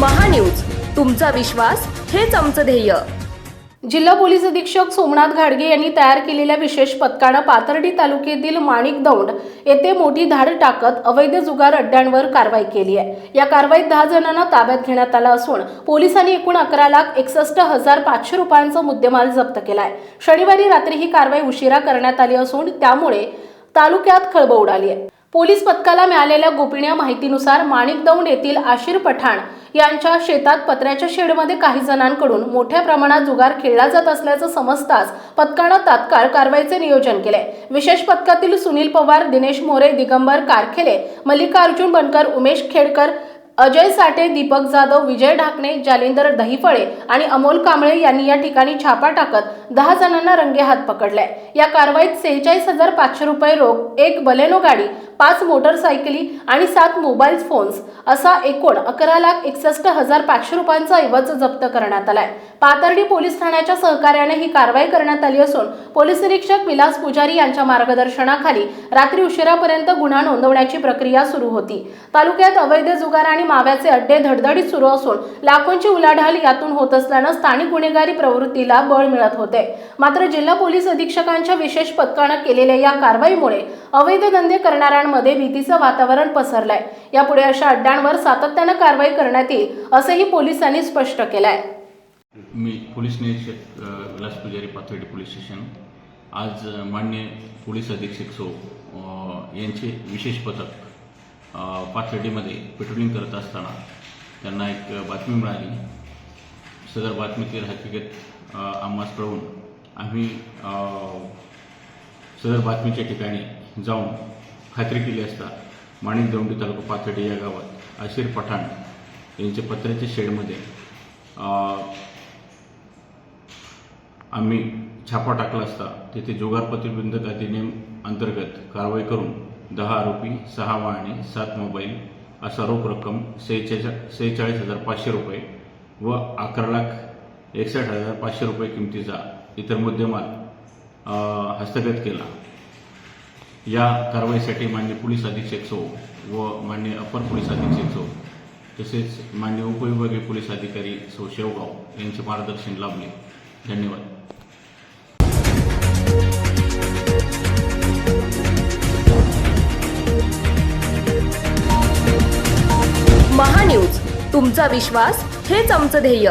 महान्यूज. तुमचा विश्वास हेच आमचं ध्येय. जिल्हा पोलीस अधीक्षक सोमनाथ घाडगे यांनी तयार केलेल्या विशेष पथकानं पाथर्डी तालुक्यातील माणिकदौंड येथे मोठी धाड टाकत अवैध जुगार अड्ड्यांवर कारवाई केली आहे. या कारवाईत दहा जणांना ताब्यात घेण्यात आला असून पोलिसांनी एकूण अकरा लाख एकसष्ट हजार पाचशे रुपयांचा मुद्देमाल जप्त केला आहे शनिवारी रात्री ही कारवाई उशिरा करण्यात आली असून त्यामुळे तालुक्यात खळबळ उडाली आहे. पोलीस पथकाला मिळालेल्या गोपनीय माहितीनुसार माणिक दौंड येथील आशिर पठाण यांच्या शेतात पत्र्याच्या शेडमध्ये काही जणांकडून मोठ्या प्रमाणात जुगार खेळला जात असल्याचं समजताच पथकानं तात्काळ कारवाईचे नियोजन केले. विशेष पथकातील सुनील पवार दिनेश मोरे दिगंबर कारखेले मल्लिकार्जुन बनकर उमेश खेडकर अजय साठे दीपक जाधव विजय ढाकणे जालिंदर दहिफळे आणि अमोल कांबळे यांनी या ठिकाणी छापा टाकत दहा जणांना रंगेहात पकडले. या कारवाईत सेहेचाळीस हजार पाचशे रुपये रोख एक बलेनो गाडी पाच मोटरसायकली आणि सात मोबाईल फोन्स असा एकूण अकरा लाख एकसष्ट हजार पाचशे रुपयांचा ऐवज जप्त करण्यात आलाय. पाथर्डी पोलीस ठाण्याच्या सहकार्याने ही कारवाई करण्यात आली असून पोलीस निरीक्षक विलास पुजारी यांच्या मार्गदर्शनाखाली रात्री उशिरापर्यंत गुन्हा नोंदवण्याची प्रक्रिया सुरू होती. तालुक्यात अवैध जुगार आणि माव्याचे अड्डे धडधडीत सुरू असून लाखोंची उलाढाल यातून होत असल्यानं स्थानिक गुन्हेगारी प्रवृत्तीला बळ मिळत होते. मात्र जिल्हा पोलीस अधीक्षकांच्या विशेष पथकानं केलेल्या या कारवाईमुळे अवैध धंदे अड्ड्यांमध्ये भीतीचं वातावरण पसरलंय. यापुढे अशा अड्ड्यांवर सातत्यानं कारवाई करण्यात येईल असंही पोलिसांनी स्पष्ट केलंय. मी पोलीस निरीक्षक विलास पुजारी पाथर्डी पोलीस स्टेशन. आज मान्य पोलीस अधीक्षक सो यांचे विशेष पथक पाथर्डीमध्ये पेट्रोलिंग करत असताना त्यांना एक बातमी मिळाली. सदर बातमीतील हकीकत आम्हास कळवून आम्ही सदर बातमीच्या ठिकाणी जाऊन खात्री केली असता माणिक दौंडी तालुका पाथर्डी या गावात आशिर पठाण यांच्या पत्र्याच्या शेडमध्ये आम्ही छापा टाकला असता. तिथे जुगार प्रतिबंधक अधिनियम अंतर्गत कारवाई करून दहा आरोपी सहा वाहने सात मोबाईल असा रोख रक्कम सेहेचाळीस सेहेचाळीस हजार पाचशे रुपये व अकरा लाख एकसष्ट हजार पाचशे रुपये किमतीचा इतर मुद्देमाल हस्तगत केला. या कारवाईसाठी मान्य पोलीस अधीक्षक सो व मान्य अपर पोलीस अधीक्षक सो तसेच मान्य उपविभागीय पोलीस अधिकारी सो शेवगाव यांचे मार्गदर्शन लाभले. धन्यवाद. महान्यूज तुमचा विश्वास हेच आमचं ध्येय.